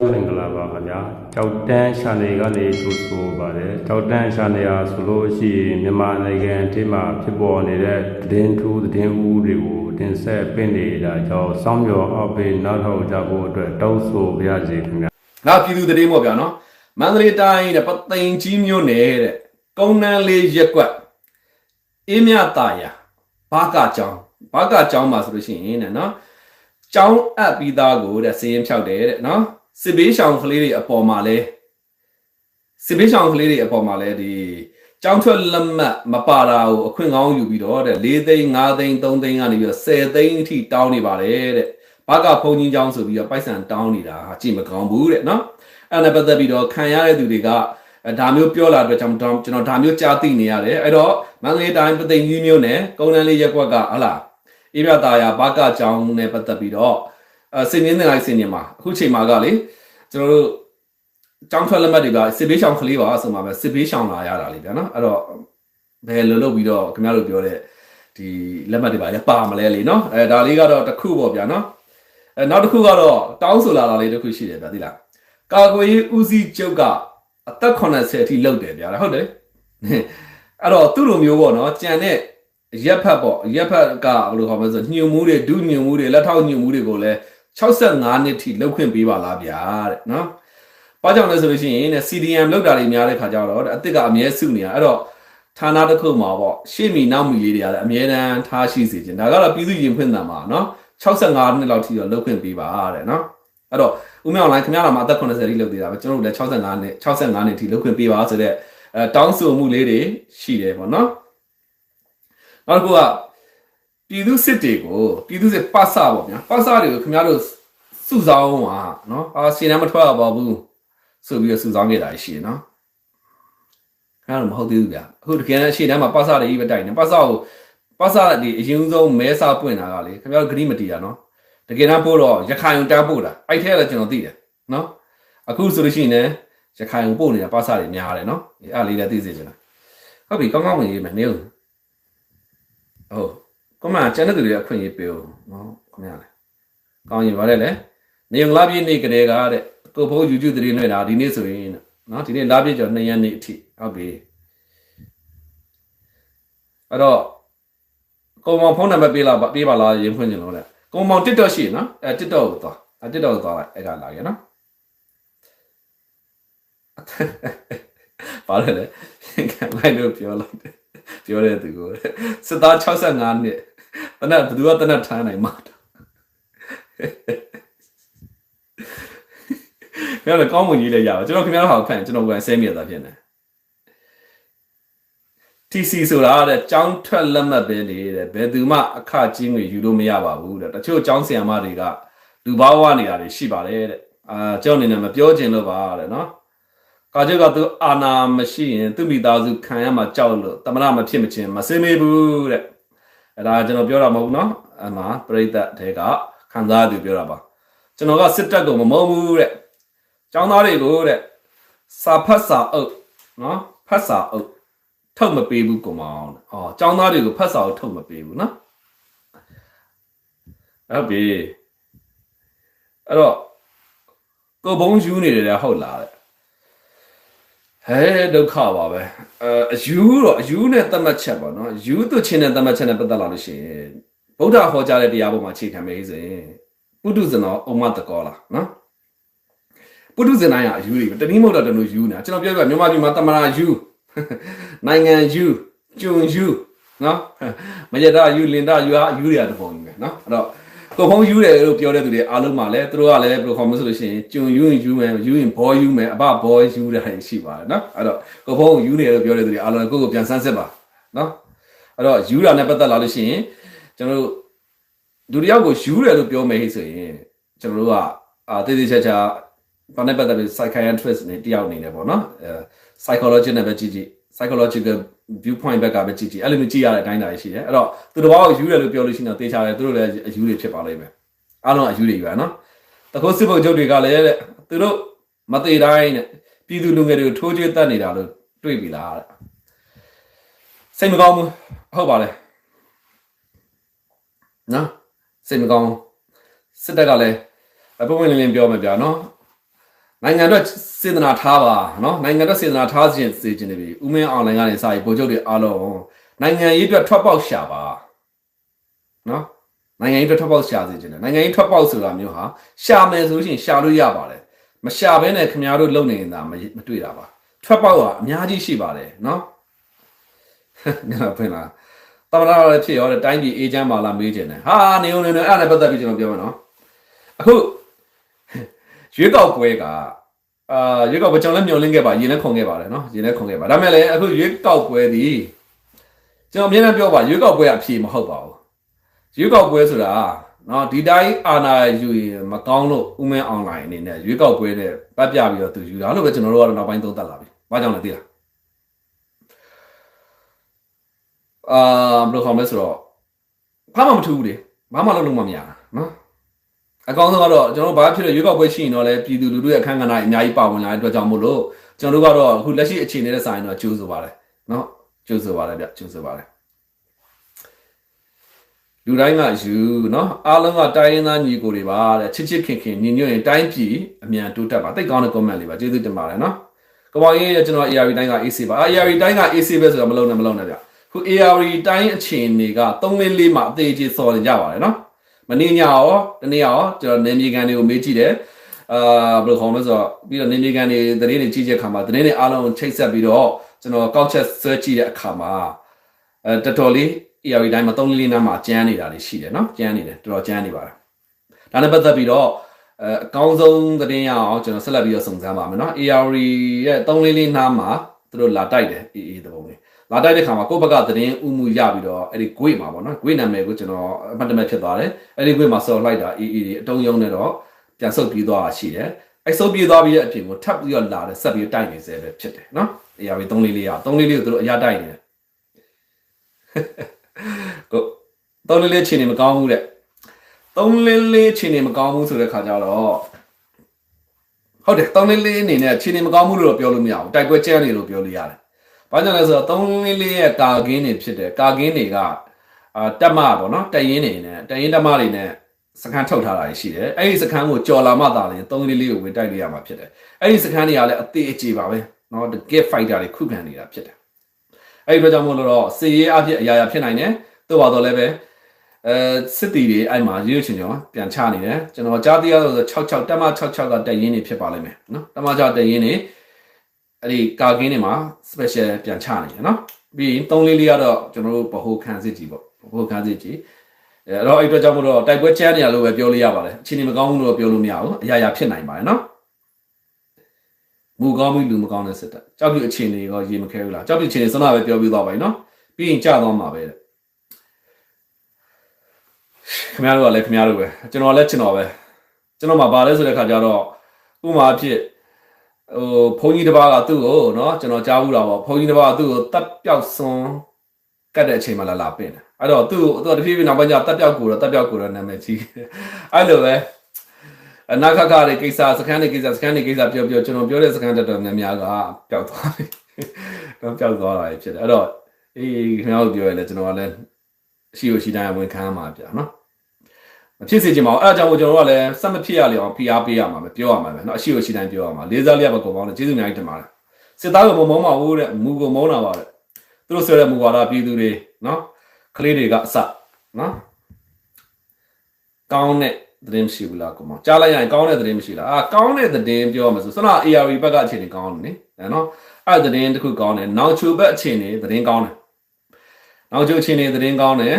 မင်္ဂလာပါခင်ဗျာကြောက်တန်းရှာနေကနေထိုးဆိုပါတယ်ကြောက်တန်းရှာနေရဆိုလို့ရှိရင်မြန်မာနိုင်ငံအထိမှာဖြစ်ပေါ်နေတဲ့သတင်းထူးသတင်းဦးတွေကိုတင်ဆက်ပင့်နေတာကြောင့်စောင်းမျောအောက်ပေးနောက်ထောက်ကြဖို့အတွက်တောင်းဆိုပါရစေခင်ဗျာငါပြည်သူသတင်းပေါ့ဗျာနော်မန္တလေးတိုင်းတဲ့ပသိမ်ကြီးမြို့နယ်တဲ့ကုန်းနန်းလေးရက်ကွက်အေးမြတာယာဘာကကျောင်းဘာကကျောင်းမှာဆိုလို့ရှိရင်တဲ့နော်ကျောင်းအပ်ပြီးသားကိုတဲ့စည်ရင်ဖြောက်တယ်တဲ့နော် စစ်ဘေးရှောင်ကလေးတွေအပေါ်မှာလဲစစ်ဘေးရှောင်ကလေးတွေအပေါ်မှာလဲဒီကျောင်းထွက်လက်မှတ်မပါတာကိုအခွင့်ကောင်းယူပြီးတော့တဲ့၄သိန်း၅သိန်း၃သိန်းကနေပြီးတော့10သိန်းအထိတောင်းနေပါတယ်တဲ့ဘာကဖုန်ကြီးချောင်းဆိုပြီးတော့ပိုက်ဆံတောင်းနေတာဟာကြည့်မကောင်းဘူးတဲ့နော်အဲ့ဒါနဲ့ပတ်သက်ပြီးတော့ခံရတဲ့သူတွေကအဲဒါမျိုးပြောလာတဲ့အတွက်ကြောင့်ကျွန်တော်ကျွန်တော်ဒါမျိုးကြားသိနေရတယ်အဲ့တော့မန္တလေးတိုင်းပသိမ်ကြီးမျိုးနဲ့ကုန်းလန်းလေးရက်ကွက်ကဟလာအေးပြတာယာဘာကချောင်းနဲ့ပတ်သက်ပြီးတော့ အဲစင်ရင်းနေလိုက်စင်ရင်းမှာအခုချိန်မှာကလေကျွန်တော်တို့ကျောင်းထွက်လက်မှတ်တွေကစစ်ဘေးရှောင်ကလေးပါဆိုမှပဲစစ်ဘေးရှောင်လာရတာလေဗျာနော်အဲ့တော့ဘယ်လိုလုပ်ပြီးတော့ခင်ဗျားတို့ပြောတဲ့ဒီလက်မှတ်တွေပါလေပါမလဲလေနော်အဲဒါလေးကတော့တစ်ခုပေါ့ဗျာနော်အဲနောက်တစ်ခုကတော့တောင်းဆိုလာတာလေးတစ်ခုရှိတယ်ဗျာသိလားကာကွယ်ရေးဦးစီးချုပ်ကအသက်80အထိလောက်တယ်ဗျာဟုတ်တယ်အဲ့တော့သူ့လိုမျိုးပေါ့နော်ကြံတဲ့ရက်ဖက်ပေါ့ရက်ဖက်ကဘယ်လိုခေါ်မလဲဆိုညှို့မှုတွေဒုညှို့မှုတွေလက်ထောက်ညှို့မှုတွေကိုလည်း 65နှစ်ထိလောက်ခွင့်ပေးပါလားဗျာတဲ့နော်။ဘာကြောင့်လဲဆိုလို့ရှိရင်တဲ့ CDM လောက်တာတွေများတဲ့ခါကျတော့တဲ့အစ်စ်ကအမြဲစုနေတာအဲ့တော့ဌာနတစ်ခုမှာပေါ့ရှေ့မီနောက်မီလေးတွေကလည်းအမြဲတမ်းထားရှိစေခြင်းဒါကတော့ပြည်သူရင်ဖွင့်တာမှာနော်65နှစ်လောက်ထိတော့လောက်ခွင့်ပေးပါတဲ့နော်အဲ့တော့ဦးမြောင်လိုင်းခင်ဗျားတော်မှာအသက်80တိလောက်သေးတာပဲကျွန်တော်တို့လည်း65နှစ်65နှစ်ထိလောက်ခွင့်ပေးပါဆိုတဲ့အဲတောင်းဆိုမှုလေးတွေရှိတယ်ပေါ့နော်နောက်တစ်ခုက ပြည်သူစစ်တွေကိုပြည်သူစစ်ပတ်စပေါ့ဗျာပတ်စတွေကိုခင်ဗျားတို့စုဆောင်းပါနော်အာစီနမထွက်ရပါဘူးဆိုပြီးတော့စုဆောင်းခဲ့တာရှိတယ်နော်ခင်ဗျားတို့မဟုတ်သေးဘူးဗျာအခုတကယ်တမ်းရှေ့တန်းမှာပတ်စတွေကြီးပဲတိုက်နေပတ်စကိုပတ်စဒီအရင်ဆုံးမဲစာပွင့်တာကလေခင်ဗျားတို့ဂရိမတီးတာနော်တကယ်တမ်းပို့တော့ရခိုင်ုံတန်းပို့တာအဲ့ထဲကလည်းကျွန်တော်သိတယ်နော်အခုဆိုလို့ရှိရင်လည်းရခိုင်ုံပို့နေတာပတ်စတွေများတယ်နော်အဲ့အားလေးလည်းသိစေချင်တာဟုတ်ပြီကောင်းကောင်းဝင်ရေးမယ်နေဦးဟုတ် ကမကျန်တဲ့သူတွေအခွင့်အရေးပေးဦးနော်ခင်ဗျားလေကောင်းရင်ဗါလဲလေနေုံလာပြည့်နေ့ကလေးကတဲ့ကိုဖိုးယူကျူတရီနဲ့တာဒီနေ့ဆိုရင်နော်ဒီနေ့လာပြည့်ကျော်2ရက်နေ့အထိဟုတ်ပြီအဲ့တော့ကိုမောင်ဖုန်းနံပါတ်ပေးလာပါပေးပါလားရင်ဖွင့်ကြလို့တဲ့ကိုမောင် TikTok ရှိနော်အဲ TikTok ကိုသွားအဲ TikTok ကိုသွားလိုက်အဲ့ကလာခဲ့နော်ပါလေလေလိုက်လို့ပြောလိုက်တယ်ပြောတဲ့သူကိုစစ်သား65နှစ် တနက်ဘယ်သူကတနက်ထမ်းနိုင်မှာတော့ခင်ဗျားလည်းကောင်းမွန်ကြီးလည်းရပါကျွန်တော်ခင်ဗျားတို့ဟာခန့်ကျွန်တော်ကန်ဆဲမိရတာဖြစ်နေ TC ဆိုတာတဲ့ចောင်းထွက်လက်မှတ်ပဲလေတဲ့ဘယ်သူမှအခကြီးငွေယူလို့မရပါဘူးတဲ့တချို့ចောင်းဆရာမတွေကလူဘာဝနေတာတွေရှိပါတယ်တဲ့အာကျောင်းအနေနဲ့မပြောချင်လို့ပါတဲ့နော်ကာကျုပ်ကသူအာနာမရှိရင်သူ့မိသားစုခံရမှာကြောက်လို့တမနာမဖြစ်မချင်းမစင်မေဘူးတဲ့ အဲ့ဒါကျွန်တော်ပြောတာမဟုတ်ဘူးနော်အမှပရိသတ်တဲကခံစားသူပြောတာပါကျွန်တော်ကစစ်တပ်ကိုမမုန်းဘူးတဲ့ចောင်းသားတွေကိုတဲ့စာဖတ်စာအုပ်နော်ဖတ်စာအုပ်ထုတ်မပေးဘူးကောင်မောင်။အော်ចောင်းသားတွေကိုဖတ်စာကိုထုတ်မပေးဘူးနော်။ဟုတ်ပြီ။အဲ့တော့ကိုဘုံယူနေတယ်လေဟုတ်လားတဲ့။ ဟဲဒုက္ခပါပဲ။အဲအယူတော့အယူနဲ့သတ်မှတ်ချက်ပေါ့နော်။ယူသူချင်းနဲ့သတ်မှတ်ချက်နဲ့ပတ်သက်လာလို့ရှိရင်ဗုဒ္ဓဟောကြားတဲ့တရားပေါ်မှာအခြေခံမယ်ဆိုရင်ပုထုဇဏောအုံမတကောလားနော်။ပုထုဇဏရအယူတွေတနည်းမဟုတ်တော့တနည်းယူနေတာကျွန်တော်ပြောပြမြန်မာပြည်မှာတမနာယူနိုင်ငံယူကျွန်းယူနော်မရတာယူလင်တာယူဟာယူရတဲ့ပုံကြီးပဲနော်အဲ့တော့ ကိုဖုံးယူတယ်လို့ပြောတဲ့သူတွေအားလုံးမှာလည်းသူတို့ကလည်းဘယ်လိုခေါ်မလဲဆိုလို့ရှိရင်ကျွန်းယူရင်ယူမယ်ယူရင်ဘောယူမယ်အဘဘောယူတဲ့ဟာရှိပါတယ်နော်အဲ့တော့ကိုဖုံးယူတယ်လို့ပြောတဲ့သူတွေအားလုံးကိုကိုပြန်ဆန်းစစ်ပါနော်အဲ့တော့ယူတာနဲ့ပတ်သက်လာလို့ရှိရင်ကျွန်တော်တို့လူတစ်ယောက်ကိုယူတယ်လို့ပြောမယ်ဟိဆိုရင်ကျွန်တော်တို့ကအာတည်တည်ချာချာဘာနဲ့ပတ်သက်ပြီး psychiatrist နေတယောက်အနေနဲ့ပေါ့နော်အဲ psychology နဲ့ပဲကြည့်ကြည့် psychological viewpoint ဘက်ကပဲကြည့်ကြည့်အဲ့လိုမျိုးကြည့်ရတဲ့အတိုင်းတာရှိတယ်အဲ့တော့သူတစ်ပါးကိုယူရလို့ပြောလို့ရှိရင်တော့တေချာတယ်သူတို့လည်းအယူတွေဖြစ်ပါလိမ့်မယ်အားလုံးအယူတွေယူရနော်တခုစစ်ဖို့ချုပ်တွေကလည်းတဲ့သူတို့မသေးတိုင်းတဲ့ပြည်သူလူငယ်တွေကိုထိုးချွေးတတ်နေတာလို့တွေ့ပြီလားတဲ့စိတ်မကောင်းဘူးဟုတ်ပါလေနော်စိတ်မကောင်းစစ်တပ်ကလည်းအပုံဝင်လင်းလင်းပြောမယ်ဗျာနော် နိုင်ငံအတွက်စေတနာထားပါနော်နိုင်ငံအတွက်စေတနာထားခြင်းစေခြင်းတွေပြီဥမင်းအောင်လိုင်းကနေစာရေးဗိုလ်ချုပ်တွေအားလုံးနိုင်ငံရေးအတွက်ထွက်ပေါက်ရှာပါနော်နိုင်ငံရေးအတွက်ထွက်ပေါက်ရှာစေခြင်းတယ်နိုင်ငံရေးထွက်ပေါက်ဆိုတာမျိုးဟာရှာမယ်ဆိုလို့ရှိရင်ရှာလို့ရပါတယ်မရှာဘဲနဲ့ခင်ဗျားတို့လုံနေနေတာမမတွေ့တာပါထွက်ပေါက်ကအများကြီးရှိပါတယ်နော်ညနာဖွင့်လာတမနာလည်းဖြစ်ရောတဲ့တိုင်းပြည်အေဂျင့်ပါလားမေးခြင်းတယ်ဟာနေုံနေနေအဲ့ဒါနဲ့ပတ်သက်ပြီးကျွန်တော်ပြောမယ်နော်အခု ရွေးကောက်ပွဲကအာရွေးကောက်ပွဲကျွန်တော်လည်းမျှော်လင့်ခဲ့ပါရင်လည်းခုန်ခဲ့ပါတယ်နော်ရင်လည်းခုန်ခဲ့ပါဒါပေမဲ့လည်းအခုရွေးကောက်ပွဲဒီကျွန်တော်အမြဲတမ်းပြောပါရွေးကောက်ပွဲအဖြေမဟုတ်ပါဘူးရွေးကောက်ပွဲဆိုတာနော်ဒီတိုင်းအာဏာယူရင်မကောင်းလို့ဥမင်းအွန်လိုင်းအနေနဲ့ရွေးကောက်ပွဲနဲ့ပတ်ပြပြီးတော့သူယူတာလို့ပဲကျွန်တော်တို့ကတော့နောက်ပိုင်းသုံးသပ်လာပြီ။ဘာကြောင့်လဲသိလား။အာဘယ်လိုခေါ်မလဲဆိုတော့ဘာမှမထူးဘူးလေ။ဘာမှလုပ်လို့မမရတာနော်။ အကောင်းဆုံးကတော့ကျွန်တော်တို့ဘာဖြစ်လို့ရွေးကောက်ပွဲရှိရင်တော့လေပြည်သူလူထုရဲ့အခန်းကဏ္ဍအများကြီးပါဝင်လာတဲ့အတွက်ကြောင့်မို့လို့ကျွန်တော်တို့ကတော့အခုလက်ရှိအခြေအနေနဲ့ဆိုင်တော့ကြိုးဆိုပါတယ်နော်။ကြိုးဆိုပါတယ်ဗျကြိုးဆိုပါတယ်။လူတိုင်းကယူနော်အားလုံးကတိုင်းရင်းသားညီကိုတွေပါတဲ့ချစ်ချစ်ခင်ခင်ညီညွတ်ရင်တိုင်းပြည်အမြန်တိုးတက်ပါတိတ်ကောင်းတဲ့ comment လေးပါကျေးဇူးတင်ပါတယ်နော်ကပောင်ရင်ကျွန်တော် ARV တိုင်းက AC ပါ ARV တိုင်းက AC ပဲဆိုတော့မလုံးနဲ့မလုံးနဲ့ဗျခု ARV တိုင်းအခြေအနေက344မှာအသေးချေစော်နေကြပါတယ်နော် မနေ့ညရောတနေ့ရောကျွန်တော်နေမြေကန်တွေကိုမေးကြည့်တယ်အာဘယ်လိုခေါ်မလဲဆိုတော့ပြီးတော့နေမြေကန်တွေသတင်းတွေကြီးချက်ခါမှာသတင်းတွေအားလုံးချိတ်ဆက်ပြီးတော့ကျွန်တော်ကောက်ချက်ဆွဲကြည့်တဲ့အခါမှာအဲတော်တော်လေး ARV တိုင်းမှာ3လေးနားမှာကျန်းနေတာတွေရှိတယ်နော်ကျန်းနေတယ်တော်တော်ကျန်းနေပါတယ်ဒါနဲ့ပတ်သက်ပြီးတော့အဲအကောင်းဆုံးသတင်းရအောင်ကျွန်တော်ဆက်လက်ပြီးတော့စုံစမ်းပါမယ်နော် ARV ရဲ့3လေးလေးနားမှာသူတို့လာတိုက်တယ်အေးအေးသဘောလေး လာတိုက်တဲ့ခါမှာကိုယ့်ဘက်ကသတင်းဥမှုရပြီးတော့အဲ့ဒီ GUI မှာပေါ့နော် GUI နာမည်ကိုကျွန်တော်အမှတ်တမဲ့ဖြစ်သွားတယ်အဲ့ဒီ GUI မှာဆော်လိုက်တာအေးအေးတွေအတုံးယုံနေတော့ပြန်ဆုတ်ပြီးသွားတာရှိတယ်အဲ့ဆုတ်ပြေးသွားပြီးတဲ့အပြင်ကိုထပ်ပြီးတော့လာတယ်ဆက်ပြီးတိုက်နေစေပဲဖြစ်တယ်နော် ARV 3လေးလေးရ3လေးလေးကိုသူတို့အရတိုက်နေတယ်ကိုသုံးလေးလေးခြေနေမကောင်းဘူးတဲ့သုံးလေးလေးခြေနေမကောင်းဘူးဆိုတဲ့ခါကျတော့ဟုတ်တယ်သုံးလေးလေးအနေနဲ့ခြေနေမကောင်းဘူးလို့တော့ပြောလို့မရဘူးတိုက်ပွဲကျဲနေလို့ပြောလို့ရတယ်။ ဘာကြောင့်လဲဆိုတော့သုံးလေးလေးရဲ့ကာကင်းတွေဖြစ်တယ်ကာကင်းတွေကအာတက်မပေါ့နော်တက်ရင်နေနဲ့တက်ရင်တက်မတွေနဲ့စခန်းထုတ်ထားတာရှိတယ်။အဲ့ဒီစခန်းကိုကြော်လာမှသာရင်သုံးလေးလေးကိုဝင်တိုက်လို့ရမှာဖြစ်တယ်။အဲ့ဒီစခန်းတွေကလည်းအသေးအကျေပါပဲ။နော် the get fighter တွေခုခံနေတာဖြစ်တယ်။အဲ့ဒီအတွက်ကြောင့်မို့လို့တော့စီရေးအဖြစ်အရာရာဖြစ်နိုင်တယ်။တို့ပါတော့လည်းပဲအဲစစ်တီတွေအဲ့မှာရွရွချင်ချင်ပြန်ချနေတယ်ကျွန်တော်ကြားသိရဆို66တက်မ66ကတက်ရင်နေဖြစ်ပါလိမ့်မယ်နော်တက်မ6တက်ရင်နေ အဲ့ဒီကာကင်းတွေမှာ special ပြန်ချနေတယ်နော်ပြီးရင်3လေးလေးကတော့ကျွန်တော်တို့ဗဟိုခံစစ်ကြီးပေါ့ဗဟိုခံစစ်ကြီးအဲ့တော့အဲ့အတွက်ကြောင့်မို့တော့တိုက်ပွဲချမ်းနေရလို့ပဲပြောလို့ရပါတယ်အချိန်မကောင်းဘူးလို့ပြောလို့မရဘူးအရာရာဖြစ်နိုင်ပါတယ်နော်မူကောင်းပြီးလူမကောင်းတဲ့စစ်တပ်ကြောက်ပြအခြေအနေရောရေမခဲဘူးလားကြောက်ပြအခြေအနေစနပဲပြောပြသွားပါပြီနော်ပြီးရင်ကြာသွားမှာပဲတဲ့ခင်ဗျားတို့ကလည်းခင်ဗျားတို့ပဲကျွန်တော်လည်းကျွန်တော်ပဲကျွန်တော်မှပါလဲဆိုတဲ့ခါကျတော့ဥမာအဖြစ် ဟိုဘုန်းကြီးတစ်ပါးကသူ့ကိုနော်ကျွန်တော်ကြားဘူးတာပေါ့ဘုန်းကြီးတစ်ပါးကသူ့ကိုတက်ပြောက်စွန်းကတ်တဲ့အချိန်မှာလာလာပင့်တယ်အဲ့တော့သူ့ကိုသူတဖြည်းဖြည်းနောက်ပိုင်းကျတက်ပြောက်ကိုတော့တက်ပြောက်ကိုတော့နာမည်ကြီးအဲ့လိုပဲအနာခခတွေကိစ္စစကန်တွေကိစ္စစကန်တွေကိစ္စပြောပြောကျွန်တော်ပြောတဲ့စကန်တက်တော်များများကပျောက်သွားပြီတော့ပျောက်သွားတာဖြစ်တယ်အဲ့တော့အေးခင်ဗျားတို့ပြောရလဲကျွန်တော်ကလည်းရှိလို့ရှိတိုင်းဝင်ခံမှာပြနော် မဖြစ်စေချင်ပါဘူးအဲ့ဒါကြောင့်ကျွန်တော်တို့ကလည်းစက်မဖြစ်ရလေအောင်ဖိအားပေးရမှာပဲပြောရမှာပဲเนาะအရှိကိုရှိတိုင်းပြောရမှာလေးစားလျက်ပဲကုန်ပေါင်းတယ်ကျေးဇူးအများကြီးတင်ပါတယ်စစ်သားကမမုန်းပါဘူးတဲ့မူကိုမုန်းတာပါတဲ့သူတို့ဆွဲတဲ့မူဝါဒပြည်သူတွေเนาะကလေးတွေကအစเนาะကောင်းတဲ့သတင်းမရှိဘူးလားကောင်မကြားလိုက်ရရင်ကောင်းတဲ့သတင်းမရှိလားအာကောင်းတဲ့သတင်းပြောမှာဆိုစန ARV ဘက်ကအခြေအနေကောင်းတယ်နိเนาะအဲ့သတင်းတစ်ခုကောင်းတယ်နောက်ချိုဘက်အခြေအနေသတင်းကောင်းတယ်နောက်ချိုအခြေအနေသတင်းကောင်းတယ်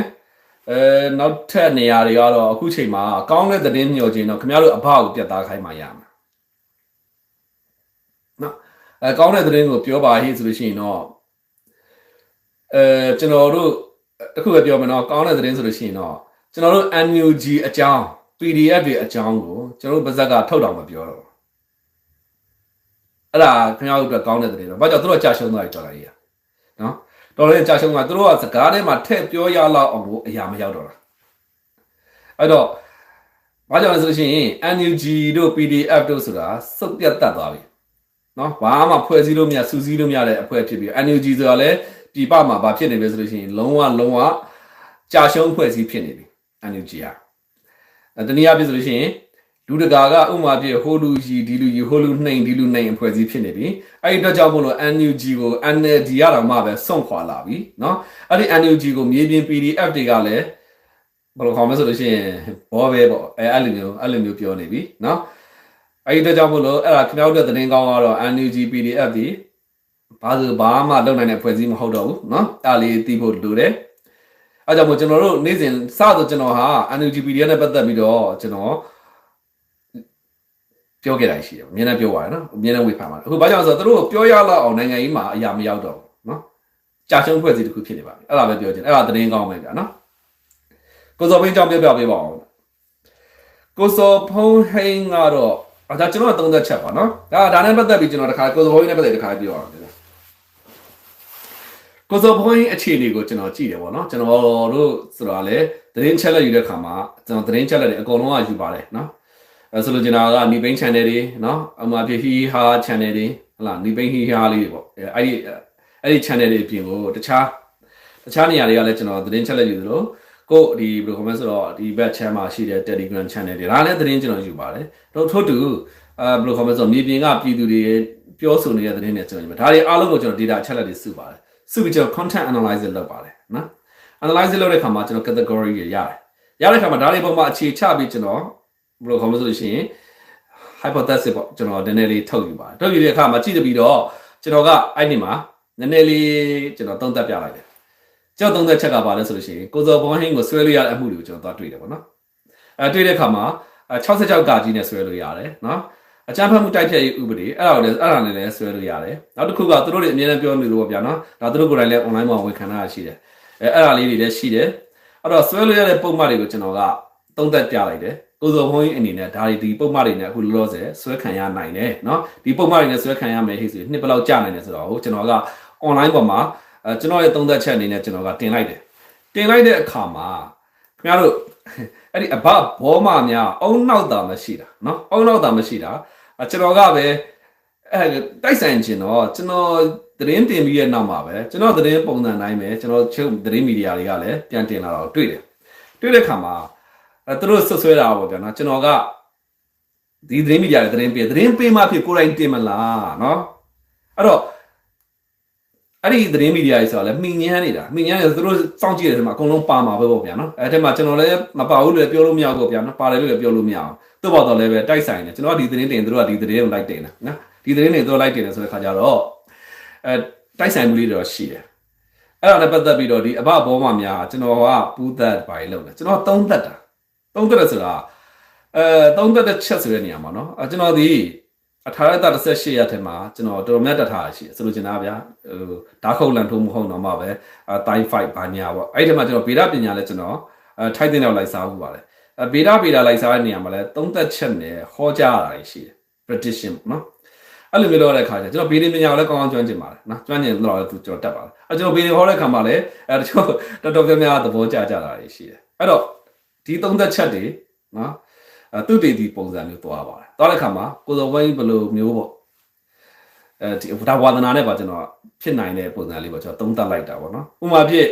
အဲနောက်ထပ်နေရာတွေကတော့အခုချိန်မှာကောင်းတဲ့သတင်းမျှော်ခြင်းတော့ခင်ဗျားတို့အဘကိုပြတ်သားခိုင်းမှရမှာနော်အဲကောင်းတဲ့သတင်းကိုပြောပါဟိဆိုလို့ရှိရင်တော့အဲကျွန်တော်တို့တခုပဲပြောမယ်နော်ကောင်းတဲ့သတင်းဆိုလို့ရှိရင်တော့ကျွန်တော်တို့ NUG အကြောင်း PDF တွေအကြောင်းကိုကျွန်တော်တို့ပါဇက်ကထုတ်တော်မပြောတော့အဲ့ဒါခင်ဗျားတို့အတွက်ကောင်းတဲ့သတင်းတော့ဘာကြောင့်သူတို့ကြာရှုံးသွားပြီတော်လာကြီးอ่ะနော် တော်လည်းကြာရှုံးကသူတို့ကစကားထဲမှာထည့်ပြောရလောက်အောင်ကိုအရာမရောက်တော့တာအဲ့တော့ဘာကြောင့်လဲဆိုလို့ရှိရင် NUG တို့ PDF တို့ဆိုတာစုပ်ပြတ်တတ်သွားပြီနော်ဘာမှဖွဲ့စည်းလို့မရစူးစီးလို့မရတဲ့အဖွဲ့ဖြစ်ပြီး NUG ဆိုတာလည်းပြည်ပမှာဘာဖြစ်နေပဲဆိုလို့ရှိရင်လုံးဝလုံးဝကြာရှုံးဖွဲ့စည်းဖြစ်နေပြီ NUG อ่ะတနည်းအားဖြင့်ဆိုလို့ရှိရင် လူတကာကဥမာပြဟိုလူကြီးဒီလူကြီးဟိုလူနှိမ်ဒီလူနှိမ်အဖွဲ့အစည်းဖြစ်နေပြီအဲ့ဒီအတွက်ကြောင့်မို့လို့ NUG ကို NLD ရတော့မှပဲစွန့်ခွာလာပြီเนาะအဲ့ဒီ NUG ကိုမြေပြင် PDF တွေကလည်းဘယ်လိုခေါ်မလဲဆိုလို့ရှိရင်ဘောပဲပေါ့အဲအဲ့လိုမျိုးအဲ့လိုမျိုးပြောနေပြီเนาะအဲ့ဒီအတွက်ကြောင့်မို့လို့အဲ့ဒါခင်ဗျားတို့သတင်းကောင်းကတော့ NUG PDF ဒီဘာလို့ဘာမှလုပ်နိုင်တဲ့ဖွဲ့စည်းမဟုတ်တော့ဘူးเนาะအဲ့ဒါလေးသိဖို့လိုတယ်အဲကြောင့်မို့ကျွန်တော်တို့နေ့စဉ်စတော့ကျွန်တော်ဟာ NUG PDF နဲ့ပတ်သက်ပြီးတော့ကျွန်တော် ပြောခဲ့တာရှိတယ်အမြဲတမ်းပြောပါတယ်နော်အမြဲတမ်းဝေဖန်ပါတယ်အခုဘာကြောင့်လဲဆိုတော့သူတို့ပြောရလောက်အောင်နိုင်ငံရေးမှာအရာမရောက်တော့ဘူးနော်ကြာရှုံးဖွဲ့စည်းတစ်ခုဖြစ်နေပါပြီအဲ့ဒါပဲပြောချင်အဲ့ဒါသတင်းကောင်းပဲဗျာနော်ကိုစော်ဘင်းကြောင့်ပြောပြပေးပါအောင်ကိုစော်ဖုံးဟိန်းကတော့အဲဒါကျွန်တော်သုံးသက်ချက်ပါနော်ဒါဒါနဲ့ပတ်သက်ပြီးကျွန်တော်တခါကိုစော်ဖုံးဟိန်းနဲ့ပတ်သက်တခါပြောအောင်ကိုစော်ဖုံးဟိန်းအခြေအနေကိုကျွန်တော်ကြည့်တယ်ပေါ့နော်ကျွန်တော်တို့ဆိုတာလေသတင်းချက်လက်ယူတဲ့ခါမှာကျွန်တော်သတင်းချက်လက်တွေအကုန်လုံးကယူပါတယ်နော်အဲ ဆိုလိုချင်တာကနီပိန်း channel တွေနော်အမှဖြစ်ဟီဟာ channel တွေဟလာနီပိန်းဟီဟာလေးတွေပေါ့အဲ့ဒီအဲ့ဒီ channel တွေအပြင်ကိုတခြားတခြားနေရာတွေကလည်းကျွန်တော်သတင်းချက်လက်ယူသလိုကိုဒီဘယ်လိုကမဆိုတော့ဒီ back channel မှာရှိတဲ့ Telegram channel တွေဒါလည်းသတင်းကျွန်တော်ယူပါတယ်တို့ထို့တူအဲဘယ်လိုကမဆိုမြေပြင်ကပြည်သူတွေပြောဆိုနေတဲ့သတင်းတွေကျွန်တော်ယူပါတယ်ဒါတွေအားလုံးကိုကျွန်တော် data ချက်လက်တွေစုပါတယ်စုပြီးကျွန်တော် content analysis လုပ်ပါတယ်နော် analysis လုပ်တဲ့အခါမှာကျွန်တော် category တွေရတယ်ရတဲ့အခါမှာဒါတွေပေါ်မှာအခြေချပြီးကျွန်တော် ဘယ်လိုခေါ်မလဲဆိုလို့ရှိရင် hypothesis ပေါ့ကျွန်တော်နည်းနည်းလေးထုတ်ယူပါတယ်ထုတ်ယူတဲ့အခါမှာကြည့်တပြီးတော့ကျွန်တော်ကအဲ့ဒီမှာနည်းနည်းလေးကျွန်တော်သုံးသပ်ပြလိုက်တယ်ကျွန်တော်သုံးသပ်ချက်ကဘာလဲဆိုလို့ရှိရင်ကိုဇော်ဘွန်ဟင်းကိုဆွဲလို့ရတဲ့အမှုတွေကိုကျွန်တော်သွားတွေ့တယ်ပေါ့နော်အဲတွေ့တဲ့အခါမှာ66ကကြီးနဲ့ဆွဲလို့ရတယ်နော်အကြမ်းဖက်မှုတိုက်ဖျက်ရေးဥပဒေအဲ့ဒါကိုလည်းအဲ့ဒါနဲ့လည်းဆွဲလို့ရတယ်နောက်တစ်ခုကသူတို့တွေအမြဲတမ်းပြောနေလို့ပေါ့ဗျာနော်ဒါသူတို့ကိုယ်တိုင်လည်း online မှာဝန်ခံတာရှိတယ်အဲအဲ့ဒါလေးတွေလည်းရှိတယ်အဲ့တော့ဆွဲလို့ရတဲ့ပုံမှန်တွေကိုကျွန်တော်ကသုံးသပ်ပြလိုက်တယ် ကိုစော်ဘုန်းကြီးအနေနဲ့ဒါတွေဒီပုံမှန်တွေနဲ့အခုလောလောဆယ်ဆွဲခံရနိုင်တယ်เนาะဒီပုံမှန်တွေနဲ့ဆွဲခံရမယ်ဟိဆိုနှစ်ဘယ်လောက်ကြာနိုင်တယ်ဆိုတော့ကျွန်တော်က online ပေါ်မှာအဲကျွန်တော်ရဲ့သုံးသက်ချက်အနေနဲ့ကျွန်တော်ကတင်လိုက်တယ်တင်လိုက်တဲ့အခါမှာခင်ဗျားတို့အဲ့ဒီအဘဘောမများအုံနောက်တာမရှိတာเนาะအုံနောက်တာမရှိတာကျွန်တော်ကပဲအဲတိုက်ဆိုင်ခြင်းတော့ကျွန်တော်သတင်းတင်ပြီးရဲ့နောက်မှာပဲကျွန်တော်သတင်းပုံစံတိုင်းပဲကျွန်တော်ချုပ်သတင်းမီဒီယာတွေကလည်းပြန်တင်လာတော့တွေ့တယ်တွေ့တဲ့အခါမှာ အဲသူတို့ဆွဆွဲတာပေါ့ဗျာနော်ကျွန်တော်ကဒီသတင်းမီဒီယာတွေသတင်းပေးသတင်းပေးမှဖြစ်ကိုယ်တိုင်တင်မလားနော်အဲ့တော့အဲ့ဒီသတင်းမီဒီယာတွေဆိုတာလည်းမှီညမ်းနေတာမှီညမ်းနေသူတို့စောင့်ကြည့်တဲ့ထဲမှာအကုန်လုံးပါမှာပဲပေါ့ဗျာနော်အဲ့ထဲမှာကျွန်တော်လည်းမပါဘူးလို့ပြောလို့မရဘူးပေါ့ဗျာနော်ပါတယ်လို့လည်းပြောလို့မရအောင်သူ့ဘော်တော့လည်းပဲတိုက်ဆိုင်တယ်ကျွန်တော်ကဒီသတင်းတင်သူတို့ကဒီသတင်းကိုလိုက်တင်တာနော်ဒီသတင်းတွေသူတို့လိုက်တင်တယ်ဆိုတဲ့ခါကျတော့အဲတိုက်ဆိုင်မှုလေးတွေတော့ရှိတယ်အဲ့ဒါနဲ့ပတ်သက်ပြီးတော့ဒီအဘဘောမများကျွန်တော်ကပူးသက်ပါလေလို့ကျွန်တော်သုံးသက်တာ သုံးသက်တယ်ဆိုတာအဲသုံးသက်တဲ့ချက်ဆိုတဲ့နေရာမှာနော်ကျွန်တော်ဒီအထာရတ38ရက်ထဲမှာကျွန်တော်တော်တော်များတထားရှိတယ်ဆိုလိုချင်တာဗျာဟိုဓာတ်ခုတ်လန်ထိုးမဟုတ်တော့မှပဲအတိုင်း5ဘာညာပေါ့အဲ့ဒီမှာကျွန်တော်ဗေဒပညာလဲကျွန်တော်အထိုက်တဲ့တော့လိုက်စားဖို့ပါတယ်ဗေဒဗေဒလိုက်စားတဲ့နေရာမှာလဲသုံးသက်ချက်နဲ့ဟောကြားတာရှိတယ် prediction ပေါ့နော်အဲ့လိုမျိုးလုပ်ရတဲ့ခါကျကျွန်တော်ဗေဒပညာကိုလည်းကောင်းကောင်းကျွမ်းကျင်ပါတယ်နော်ကျွမ်းကျင်တော့လည်းကျွန်တော်တတ်ပါတယ်အဲ့ကျွန်တော်ဗေဒဟောတဲ့ခါမှာလည်းအဲတချို့တော်တော်များများသဘောကျကြတာရှိတယ်အဲ့တော့ ဒီသုံးသက်ချက်တွေနော်အဲသူတည်တည်ပုံစံမျိုးသွားပါတယ်သွားတဲ့ခါမှာကိုစောဝိုင်းဘယ်လိုမျိုးပေါ့အဲဒီဒါဝါသနာနဲ့ပါကျွန်တော်ဖြစ်နိုင်တဲ့ပုံစံလေးပေါ့ကျွန်တော်သုံးသပ်လိုက်တာပေါ့နော်ဥပမာဖြစ်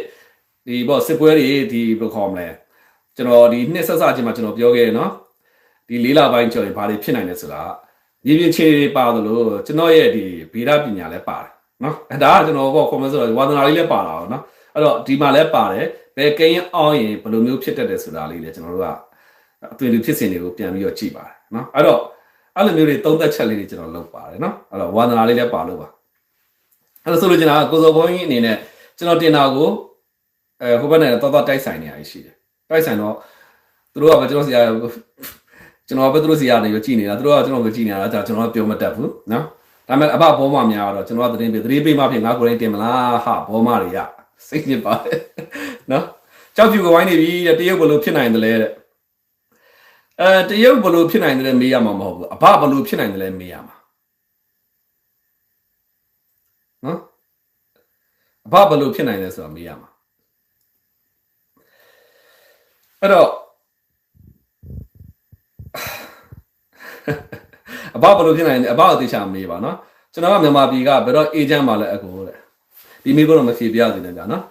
ဒီပေါ့စစ်ပွဲတွေဒီဘယ်လိုခေါ်မလဲကျွန်တော်ဒီနှစ်ဆက်စချင်းမှာကျွန်တော်ပြောခဲ့ရနော်ဒီလေးလပိုင်းကျော်ရင်ဘာတွေဖြစ်နိုင်လဲဆိုတာမြေပြင်ခြေတွေပါသလိုကျွန်တော်ရဲ့ဒီဗေဒပညာလည်းပါတယ်နော်အဲဒါကကျွန်တော်ပေါ့ကွန်မန့်ဆိုတော့ဝါသနာလေးလည်းပါလာတော့နော် အဲ့တော့ဒီမှာလည်းပါတယ်ဘယ်ကိန်းအောင်ရင်ဘယ်လိုမျိုးဖြစ်တတ်တယ်ဆိုတာလေးလည်းကျွန်တော်တို့ကအသွင်လူဖြစ်စဉ်တွေကိုပြန်ပြီးတော့ကြည့်ပါတယ်နော်အဲ့တော့အဲ့လိုမျိုးတွေသုံးသက်ချက်လေးတွေကျွန်တော်လုပ်ပါတယ်နော်အဲ့တော့ဝါသနာလေးလည်းပါလို့ပါအဲ့လိုဆိုလို့ကျွန်တော်ကကိုစောဘုန်းကြီးအနေနဲ့ကျွန်တော်တင်တာကိုအဲဟိုဘက်နဲ့တော်တော်တိုက်ဆိုင်နေရရှိတယ်တိုက်ဆိုင်တော့သူတို့ကကျွန်တော်စီရကျွန်တော်ပဲသူတို့စီရနေရကြည်နေတာသူတို့ကကျွန်တော်ကိုကြည်နေတာဒါကျွန်တော်ကပြောမတတ်ဘူးနော်ဒါပေမဲ့အဘဘောမများတော့ကျွန်တော်ကသတင်းပေးသတင်းပေးမှဖြစ်ငါကိုယ်တိုင်တင်မလားဟာဘောမတွေရ စိတ်ညစ်ပါတယ်နော်ကြောက်ဖြူကဝိုင်းနေပြီတဲ့တရုတ်ဘလို့ဖြစ်နိုင်တယ်လဲတဲ့အဲတရုတ်ဘလို့ဖြစ်နိုင်တယ်လဲမေးရမှာမဟုတ်ဘူးအဘဘလို့ဖြစ်နိုင်တယ်လဲမေးရမှာနော်အဘဘလို့ဖြစ်နိုင်လဲဆိုတာမေးရမှာအဲ့တော့အဘဘလို့ဖြစ်နိုင်လဲအဘအသေးချာမေးပါနော်ကျွန်တော်ကမြန်မာပြည်ကဘယ်တော့အေဂျင့်မှလဲအကူတဲ့ ဒီမေးဖို့တော့မဖြေပြရသေးတယ်ဗျာနော်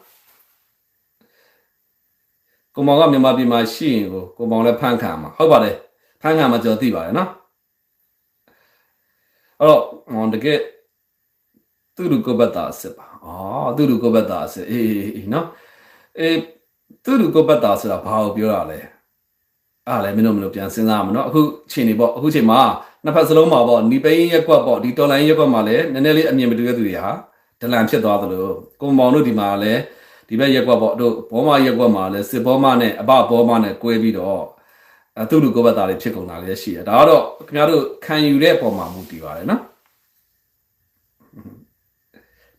ကိုမောင်ကမြန်မာပြည်မှာရှိရင်ကိုကိုမောင်လည်းဖန်ခံမှာဟုတ်ပါတယ်ဖန်ခံမှာကျွန်တော်သိပါတယ်နော်အဲ့တော့ဟောတကယ်သူလူကိုဘတ်တာအစ်စ်ပါအော်သူလူကိုဘတ်တာအစ်စ်အေးအေးအေးနော်အေးသူလူကိုဘတ်တာဆိုတာဘာကိုပြောရလဲအားလည်းမင်းတို့မလို့ပြန်စဉ်းစားမှာနော်အခုချိန်နေပေါ့အခုချိန်မှာနှစ်ဖက်စလုံးမှာပေါ့နီပိန်းရက်ကွက်ပေါ့ဒီတော်လိုင်းရက်ကွက်မှာလည်းနည်းနည်းလေးအမြင်မတူတဲ့သူတွေဟာ ဒလန်ဖြစ်သွားသလိုကိုမောင်တို့ဒီမှာလည်းဒီဘက်ရက်ကွက်ပေါ့တို့ဘောမရက်ကွက်မှာလည်းစစ်ဘောမနဲ့အဘဘောမနဲ့꿰ပြီးတော့အဲသူလူကိုဘတ်တာတွေဖြစ်ကုန်တာလည်းရှိတယ်ဒါကတော့ခင်ဗျားတို့ခံယူတဲ့အပေါ်မှာမူတည်ပါတယ်နော်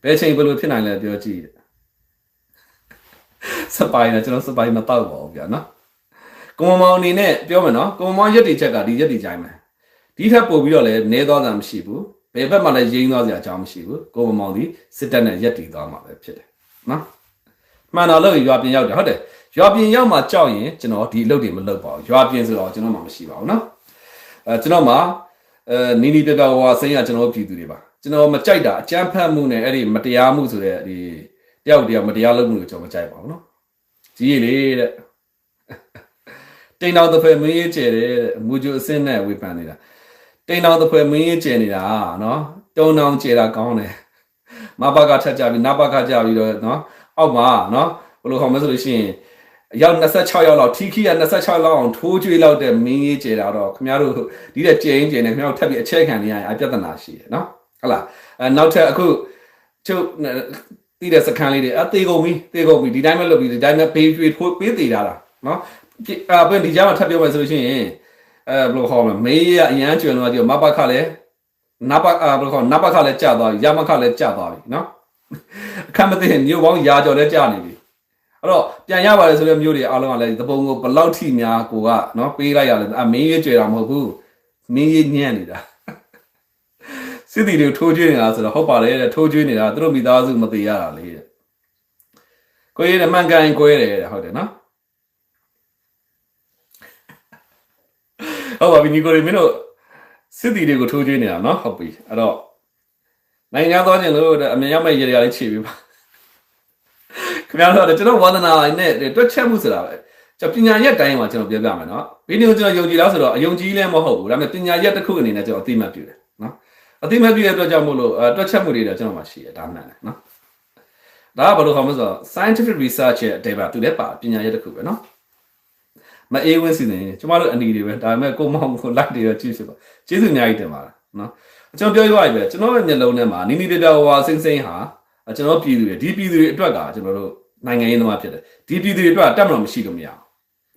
ဘယ်ချိန်ဘယ်လိုဖြစ်နိုင်လဲပြောကြည့်စပိုင်နဲ့ကျွန်တော်စပိုင်မတော့ပါဘူးဗျာနော်ကိုမမောင်အနေနဲ့ပြောမယ်နော်ကိုမမောင်ရက်တီချက်ကဒီရက်တီကြိုင်းမယ်ဒီထက်ပိုပြီးတော့လည်းနေသွားတာမရှိဘူးဘ ယ်ဘက်မှလည်းရင်းသွားစရာအကြောင်းမရှိဘူးကိုမမောင်ဒီစစ်တပ်နဲ့ရက်တီသွားမှာပဲဖြစ်တယ်နော်မှန်တော့လို့ရွာပြင်ရောက်တယ်ဟုတ်တယ်ရွာပြင်ရောက်မှကြောက်ရင်ကျွန်တော်ဒီအလုပ်တွေမလုပ်ပါဘူးရွာပြင်ဆိုတော့ကျွန်တော်မှမရှိပါဘူးနော်အဲကျွန်တော်မှအဲနီနီပြပြဝါစိမ့်ရကျွန်တော်ပြည်သူတွေပါကျွန်တော်မကြိုက်တာအကြမ်းဖက်မှုနဲ့အဲ့ဒီမတရားမှုဆိုတဲ့ဒီတယောက်တယောက်မတရားလုပ်မှုကိုကျွန်တော်မကြိုက်ပါဘူးနော်ကြီးရည်လေတဲ့တိန်တော်တစ်ဖက်မင်းရေးကျဲတယ်တဲ့မူဂျူအစင်းနဲ့ဝေဖန်နေတာ တိန်တော်တစ်ဖက်မင်းရေးကျဲနေတာနော်တုံတောင်ကျဲတာကောင်းတယ်မဘကထက်ကြပြီးနဘကကြပြီးတော့နော်အောက်မှာနော်ဘယ်လိုခေါ်မလဲဆိုလို့ရှိရင်ရောက်26ရောက်လောက်ထီခီက26လောက်အောင်ထိုးကျွေးလောက်တဲ့မင်းကြီးကျဲတာတော့ခင်ဗျားတို့ဒီတဲ့ကျဲရင်ကျဲနေခင်ဗျားတို့ထပ်ပြီးအချက်ခံနေရရင်အပြဿနာရှိတယ်နော်ဟုတ်လားအဲနောက်ထပ်အခုချုပ်တည်တဲ့စကန်လေးတွေအသေးကုန်ပြီသေးကုန်ပြီဒီတိုင်းပဲလုပ်ပြီးဒီတိုင်းပဲပေးကျွေးထိုးပေးသေးတာလားနော်အပွင့်ဒီကြားမှာထပ်ပြောမယ်ဆိုလို့ရှိရင် အဲဘယ်လိုခေါ်မလဲမေးရအရန်ကျွန်းတော့ဒီမဘခလည်းနဘဘယ်လိုခေါ်နဘခလည်းကြာသွားပြီရမခလည်းကြာသွားပြီနော်အခက်မသိမျိုးပေါင်းရာကျော်လည်းကြာနေပြီအဲ့တော့ပြန်ရပါတယ်ဆိုတဲ့မျိုးတွေအားလုံးကလည်းသဘုံကိုဘလောက်ထိများကိုကနော်ပေးလိုက်ရလဲအမင်းရေးကြွတာမဟုတ်ဘူးမင်းရေးညံ့နေတာစစ်တီတွေထိုးကျွေးနေတာဆိုတော့ဟုတ်ပါတယ်တဲ့ထိုးကျွေးနေတာသူတို့မိသားစုမသေးရတာလေတဲ့ကိုရေးတယ်မှန်ကန်ကိုရေးတယ်ဟုတ်တယ်နော် ဟုတ်ပါပြီညီကိုတွေမင်းတို့စစ်တီတွေကိုထိုးကျွေးနေတာနော်ဟုတ်ပြီအဲ့တော့နိုင်ငံသွားခြင်းလို့အမြင်ရောက်မဲ့ရေရလေးခြေပြီးပါခင်ဗျားတို့ကျွန်တော်ဝါသနာနဲ့တွက်ချက်မှုဆိုတာပဲကျွန်တော်ပညာရက်တိုင်းမှာကျွန်တော်ပြောပြမယ်နော်ဗီဒီယိုကျွန်တော်ယုံကြည်လားဆိုတော့အယုံကြည်လည်းမဟုတ်ဘူးဒါပေမဲ့ပညာရက်တစ်ခုအနေနဲ့ကျွန်တော်အသိမှတ်ပြုတယ်နော်အသိမှတ်ပြုတဲ့အတွက်ကြောင့်မို့လို့တွက်ချက်မှုတွေတော့ကျွန်တော်မှရှိတယ်ဒါမှန်တယ်နော်ဒါကဘာလို့ခေါ်မလဲဆိုတော့ scientific research ရဲ့ data သူလည်းပါပညာရက်တစ်ခုပဲနော် မအေးဝင်းစီစဉ်ကျမတို့အနီတွေပဲဒါပေမဲ့ကိုမောင်ကို like တွေတော့ကြည့်ဖြစ်ပါကျေးဇူးအများကြီးတင်ပါတယ်နော်ကျွန်တော်ပြောရပါပြီပဲကျွန်တော်ရဲ့မျက်လုံးထဲမှာနီနီပြပြဝါစိမ့်စိမ့်ဟာကျွန်တော်ပြည်သူတွေဒီပြည်သူတွေအတွက်ကကျွန်တော်တို့နိုင်ငံရေးသမားဖြစ်တယ်ဒီပြည်သူတွေအတွက်တက်မတော်မရှိလို့မရအောင်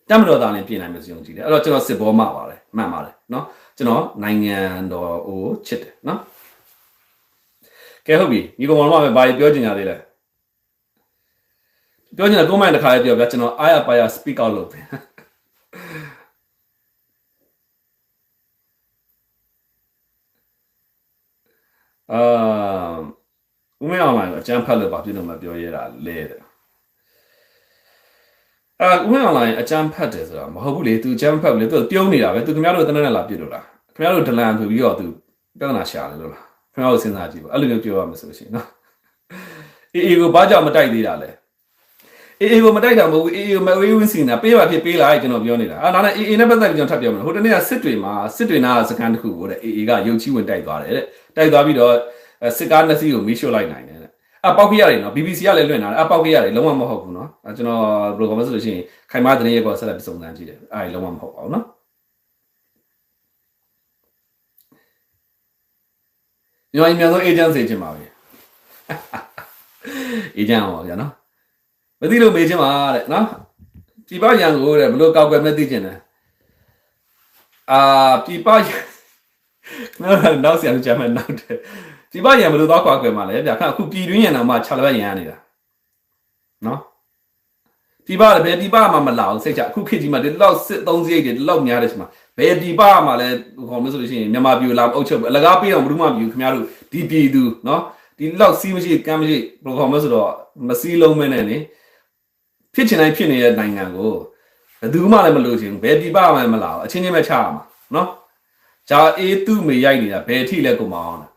တက်မတော်သားလည်းပြင်နိုင်မယ်ဆိုယုံကြည်တယ်အဲ့တော့ကျွန်တော်စစ်ဘောမှပါတယ်မှန်ပါတယ်နော်ကျွန်တော်နိုင်ငံတော်ကိုချစ်တယ်နော်ကဲဟုတ်ပြီညီကောင်မတို့ကဘာပြောချင်ကြသေးလဲပြောချင်တာကိုမိုင်းတစ်ခါလေးပြောပြကျွန်တော်အားရပါရ speak out လုပ်တယ် အာဦးမင်းအောင်လိုင်းကိုအကျန်းဖတ်လို့ပါပြည့်လို့မပြောရတာလဲတဲ့အာဦးမင်းအောင်လိုင်းအကျန်းဖတ်တယ်ဆိုတာမဟုတ်ဘူးလေသူအကျန်းဖတ်ဘူးလေသူပြုံးနေတာပဲသူခင်ဗျားတို့တနက်နဲ့လာပြည့်လို့လားခင်ဗျားတို့ဒလန်ဆိုပြီးတော့သူပြဿနာရှာတယ်လို့လားခင်ဗျားတို့စဉ်းစားကြည့်ပါအဲ့လိုမျိုးပြောရမယ်ဆိုလို့ရှိရင်နော်အေးအေးကိုဘာကြောင့်မတိုက်သေးတာလဲအေးအေးကိုမတိုက်တာမဟုတ်ဘူးအေးအေးကိုမဝေးဝင်းစီနာပေးပါဖြစ်ပေးလိုက်ကျွန်တော်ပြောနေတာအာနာနဲ့အေးအေးနဲ့ပတ်သက်ပြီးကျွန်တော်ထပ်ပြောမယ်ဟိုတနေ့ကစစ်တွေမှာစစ်တွေနာစကန်တစ်ခုကိုတဲ့အေးအေးကရုပ်ချီဝင်တိုက်သွားတယ်တဲ့ တိုက်သွားပြီးတော့စစ်ကားနှစ်စီးကိုမီးရှို့လိုက်နိုင်တယ်တဲ့အပေါက်ကြီးရတယ်နော် BBC ကလည်းလွှင့်လာတယ်အပေါက်ကြီးရတယ်လုံးဝမဟုတ်ဘူးနော်အဲကျွန်တော်ဘယ်လိုကောမဆိုလို့ရှိရင်ခိုင်မာတဲ့ရဲ့ကောဆက်လက်စုံစမ်းကြည့်တယ်အဲလုံးဝမဟုတ်ပါဘူးနော်ညောင်မြန်သော agency ချင်းပါပဲ agent အောင်ပါဗျာနော်မသိလို့မေးချင်းပါတဲ့နော်ပြပရန်ကိုတဲ့ဘလို့ကောက်ွယ်မဲ့သိချင်းတယ်အာပြပရန် နော်နောက်ဆရာကြမ်းမဲ့နောက်တယ်ဒီပရံဘယ်လိုသွားခွာခွဲမှာလဲဗျာခါအခုပြည်တွင်းရံတော့မှ6လက်ရံနေတာနော်ဒီပလည်းဘယ်ဒီပမှမလာဘူးစိတ်ချအခုခေတ်ကြီးမှာဒီလောက်စစ်သုံးစရိတ်တွေဒီလောက်များတယ်ဆိုမှဘယ်ဒီပမှလည်းခေါ်မလို့ဆိုလို့ရှိရင်မြန်မာပြည်လာအုပ်ချုပ်အလကားပေးအောင်ဘယ်သူမှမပြုခင်ဗျားတို့ဒီပြည်သူနော်ဒီလောက်စီးမရှိကမ်းမရှိဘယ်ခေါ်မလို့ဆိုတော့မစီးလုံးမဲနဲ့နေဖြစ်ချင်တိုင်းဖြစ်နေတဲ့နိုင်ငံကိုဘယ်သူမှလည်းမလို့ချင်ဘူးဘယ်ဒီပမှမလာဘူးအချင်းချင်းပဲချရမှာနော် ဂျာအေးသူ့မေရိုက်နေတာဘယ်ထိလဲကိုမအောင်လား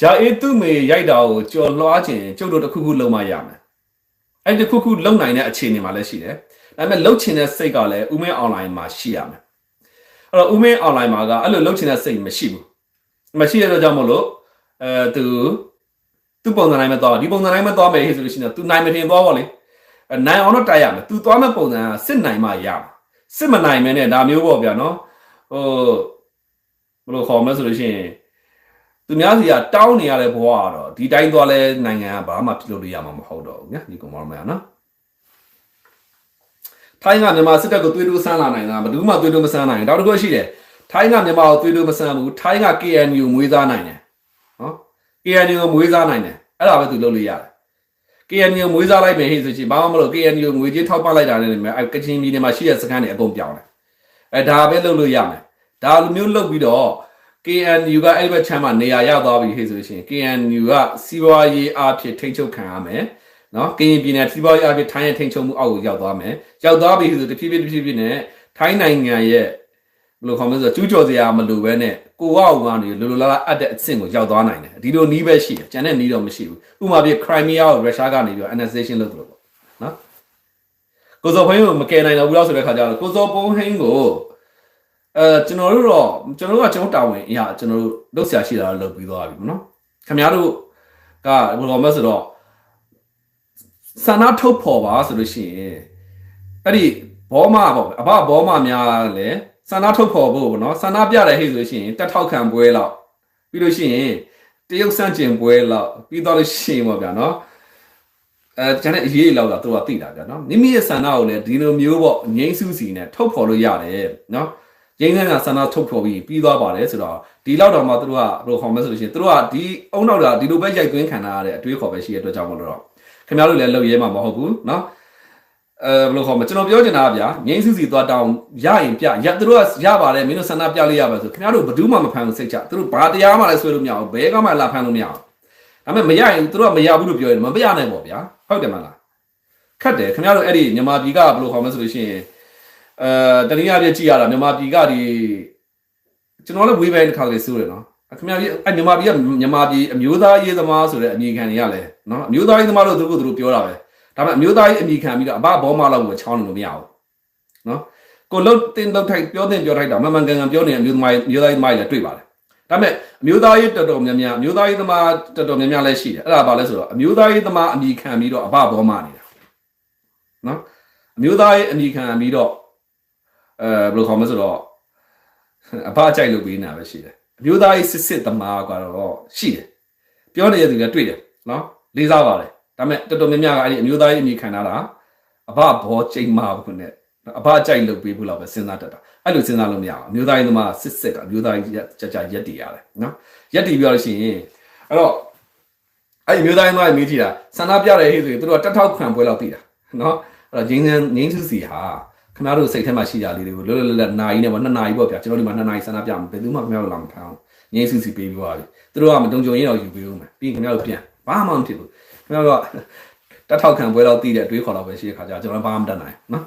ဂျာအေးသူ့မေရိုက်တာကိုကြော်လွှားခြင်းကျုပ်တို့တစ်ခုခုလုံးမရမယ်အဲ့ဒီခုခုလုံနိုင်တဲ့အခြေအနေမှာလည်းရှိတယ်ဒါပေမဲ့လှုပ်ချင်တဲ့စိတ်ကလည်းဥမင်းအွန်လိုင်းမှာရှိရမယ်အဲ့တော့ဥမင်း online မှာကအဲ့လိုလုပ်ချင်တဲ့စိတ်မရှိဘူးမရှိတဲ့အတွက်ကြောင့်မို့လို့အဲသူသူပုံစံတိုင်းမသွားဒီပုံစံတိုင်းမသွားမယ်ဟဲ့ဆိုလို့ရှိရင် तू နိုင်မထင်သွားပါလေအဲနိုင်အောင်တော့တိုက်ရမယ် तू သွားမဲ့ပုံစံကစစ်နိုင်မှရမှာစစ်မနိုင်မဲနဲ့ဒါမျိုးပေါ့ဗျာနော်ဟို ဘယ်လိုခေါ်မလဲဆိုလို့ရှိရင်သူများစီကတောင်းနေရတဲ့ဘဝကတော့ဒီတိုင်းသွားလဲနိုင်ငံကဘာမှပြုလုပ်လို့ရမှာမဟုတ်တော့ဘူးညာဒီကောင်မမရနော်ထိုင်းကမြန်မာစစ်တပ်ကိုသွေးတိုးဆန်းလာနိုင်တာဘယ်သူမှသွေးတိုးမဆန်းနိုင်ဘူးတောက်တစ်ခုရှိတယ်ထိုင်းကမြန်မာကိုသွေးတိုးမဆန်းဘူးထိုင်းက KNU မွေးစားနိုင်တယ်နော် KNU ကိုမွေးစားနိုင်တယ်အဲ့ဒါပဲသူလုပ်လို့ရတယ် KNU ကိုမွေးစားလိုက်မယ်ဟေ့ဆိုချင်ဘာမှမလုပ် KNU ကိုငွေကြေးထောက်ပံ့လိုက်တာနဲ့လည်းအဲ့ကချင်ပြည်နယ်မှာရှိတဲ့စခန်းတွေအကုန်ပြောင်းတယ်အဲဒါပဲလုပ်လို့ရမယ် ဒါလိုမျိုးလုပ်ပြီးတော့ KNU ကအဲ့ဘက်ချမ်းမှာနေရာရသွားပြီဟေ့ဆိုရှင် KNU ကစီးပွားရေးအဖြစ်ထိန်းချုပ်ခံရမယ်နော်ကရင်ပြည်နယ်စီးပွားရေးအဖြစ်ထိုင်းရဲ့ထိန်းချုပ်မှုအောက်ကိုရောက်သွားမယ်ရောက်သွားပြီဆိုတဖြည်းဖြည်းတဖြည်းဖြည်းနဲ့ထိုင်းနိုင်ငံရဲ့ဘယ်လိုခေါ်မလဲဆိုတော့ကျူးကျော်စရာမလိုပဲနဲ့ကိုဝအောင်ကနေလိုလိုလားလားအပ်တဲ့အဆင့်ကိုရောက်သွားနိုင်တယ်ဒီလိုနီးပဲရှိတယ်ကျန်တဲ့နီးတော့မရှိဘူးဥပမာပြ Crimea ကိုရုရှားကနေပြီးတော့ annexation လုပ်တယ်ပေါ့နော်ကိုဇော်ဖုန်းကိုမကယ်နိုင်တော့ဘူးလို့ဆိုတဲ့ခါကျတော့ကိုဇော်ပုံဟင်းကို အဲကျွန်တော်တို့တော့ကျွန်တော်တို့ကကျွန်တော်တာဝန်အရာကျွန်တော်တို့လုပ်ဆရာရှိတာတော့လုပ်ပြီးသွားပြီပေါ့နော်ခင်ဗျားတို့ကဘယ်လိုမှဆိုတော့စန္ဒထုတ်ဖော်ပါဆိုလို့ရှိရင်အဲ့ဒီဘောမပေါ့အဘဘောမများလည်းစန္ဒထုတ်ဖော်ဖို့ပေါ့နော်စန္ဒပြတယ်ဟဲ့ဆိုလို့ရှိရင်တက်ထောက်ခံပွဲလောက်ပြီးလို့ရှိရင်တရုတ်စန့်ကျင်ပွဲလောက်ပြီးတော့လို့ရှိရင်ပေါ့ဗျာနော်အဲကျန်တဲ့အရေးလောက်တော့သူကသိတာဗျာနော်မိမိရဲ့ဆန္ဒကိုလည်းဒီလိုမျိုးပေါ့ငိမ့်စုစီနဲ့ထုတ်ဖော်လို့ရတယ်နော် ငိမ့်ဆန်းကဆန္ဒထုတ်ဖော်ပြီးပြီးသွားပါတယ်ဆိုတော့ဒီလောက်တော့မှသူတို့ကဘယ်လိုခေါ်မလဲဆိုလို့ရှိရင်သူတို့ကဒီအုံနောက်ကဒီလိုပဲရိုက်သွင်းခံရတဲ့အတွေးခေါ်ပဲရှိတဲ့အတွက်ကြောင့်မလို့တော့ခင်ဗျားတို့လည်းလုပ်ရဲမှာမဟုတ်ဘူးနော်အဲဘယ်လိုခေါ်မလဲကျွန်တော်ပြောချင်တာကဗျာငိမ့်စုစီသွားတောင်းရရင်ပြရသူတို့ကရပါတယ်မင်းတို့ဆန္ဒပြလို့ရပါဆိုခင်ဗျားတို့ဘယ်သူမှမဖမ်းဘူးစိတ်ချသူတို့ဘာတရားမှလည်းဆွဲလို့မရဘူးဘဲကမှလာဖမ်းလို့မရဘူးဒါပေမဲ့မရရင်သူတို့ကမရဘူးလို့ပြောရင်မပြနိုင်ပေါ့ဗျာဟုတ်တယ်မလားခတ်တယ်ခင်ဗျားတို့အဲ့ဒီမြန်မာပြည်ကဘယ်လိုခေါ်မလဲဆိုလို့ရှိရင် အဲတနည်းအားဖြင့်ကြည့်ရတာမြန်မာပြည်ကဒီကျွန်တော်လည်းဝေးပိုင်းတစ်ခါလေးစိုးတယ်နော်ခင်ဗျားကြီးအဲ့မြန်မာပြည်ကမြန်မာပြည်အမျိုးသားရေးသမားဆိုတဲ့အမည်ခံနေရလဲနော်အမျိုးသားရေးသမားတို့သူတို့သူတို့ပြောတာပဲဒါပေမဲ့အမျိုးသားရေးအမည်ခံပြီးတော့အဘဘောမလောက်ကိုချောင်းလို့မရဘူးနော်ကိုလှုပ်တင်လှုပ်ထိုက်ပြောတင်ပြောထိုက်တာမမှန်ကန်ကန်ပြောနေအမျိုးသမားအမျိုးသားရေးသမားကြီးလည်းတွေ့ပါတယ်ဒါပေမဲ့အမျိုးသားရေးတော်တော်များများအမျိုးသားရေးသမားတော်တော်များများလည်းရှိတယ်အဲ့ဒါဘာလဲဆိုတော့အမျိုးသားရေးသမားအမည်ခံပြီးတော့အဘဘောမနေတာနော်အမျိုးသားရေးအမည်ခံပြီးတော့ အဲဘယ်လိုခေါ်မလဲဆိုတော့အဘအကြိုက်လုပ်ပေးနေတာပဲရှိတယ်အမျိုးသားရေးစစ်စစ်သမားကတော့ရှိတယ်ပြောနေတဲ့သူလည်းတွေ့တယ်နော်လေးစားပါတယ်ဒါပေမဲ့တော်တော်များများကအဲ့ဒီအမျိုးသားရေးအမည်ခံထားတာအဘဘောချိန်မာဘူးနဲ့အဘအကြိုက်လုပ်ပေးဖို့လောက်ပဲစဉ်းစားတတ်တာအဲ့လိုစဉ်းစားလို့မရဘူးအမျိုးသားရေးသမားစစ်စစ်ကအမျိုးသားရေးကြကြရက်တည်ရတယ်နော်ရက်တည်ပြီးတော့ရှင်အဲ့တော့အဲ့ဒီအမျိုးသားရေးသမားမေးကြည့်တာဆန္ဒပြတယ်ဟေ့ဆိုရင်တို့ကတက်ထောက်ခံပွဲလောက်တည်တာနော်အဲ့တော့ငင်းငင်းငင်းစုစီဟာ ခင်ဗျားတို့စိတ်ထဲမှာရှိကြလေးတွေကိုလွတ်လွတ်လပ်လပ်နိုင်နေပေါ့နှစ်နာရီပေါ့ဗျာကျွန်တော်ဒီမှာနှစ်နာရီဆန္ဒပြမှာဘယ်သူမှခင်ဗျားတို့လာမဖမ်းအောင်ငင်းစုစီပေးပြီးသွားပြီသူတို့ကမတုံကြုံရင်တော့ယူပေးဦးမယ်ပြီးရင်ခင်ဗျားတို့ပြန်ဘာမှမဖြစ်ဘူးခင်ဗျားတို့ကတက်ထောက်ခံပွဲတော့တည်တဲ့အတွေးခေါ်တော့ပဲရှိတဲ့ခါကျကျွန်တော်ဘာမှမတတ်နိုင်နော်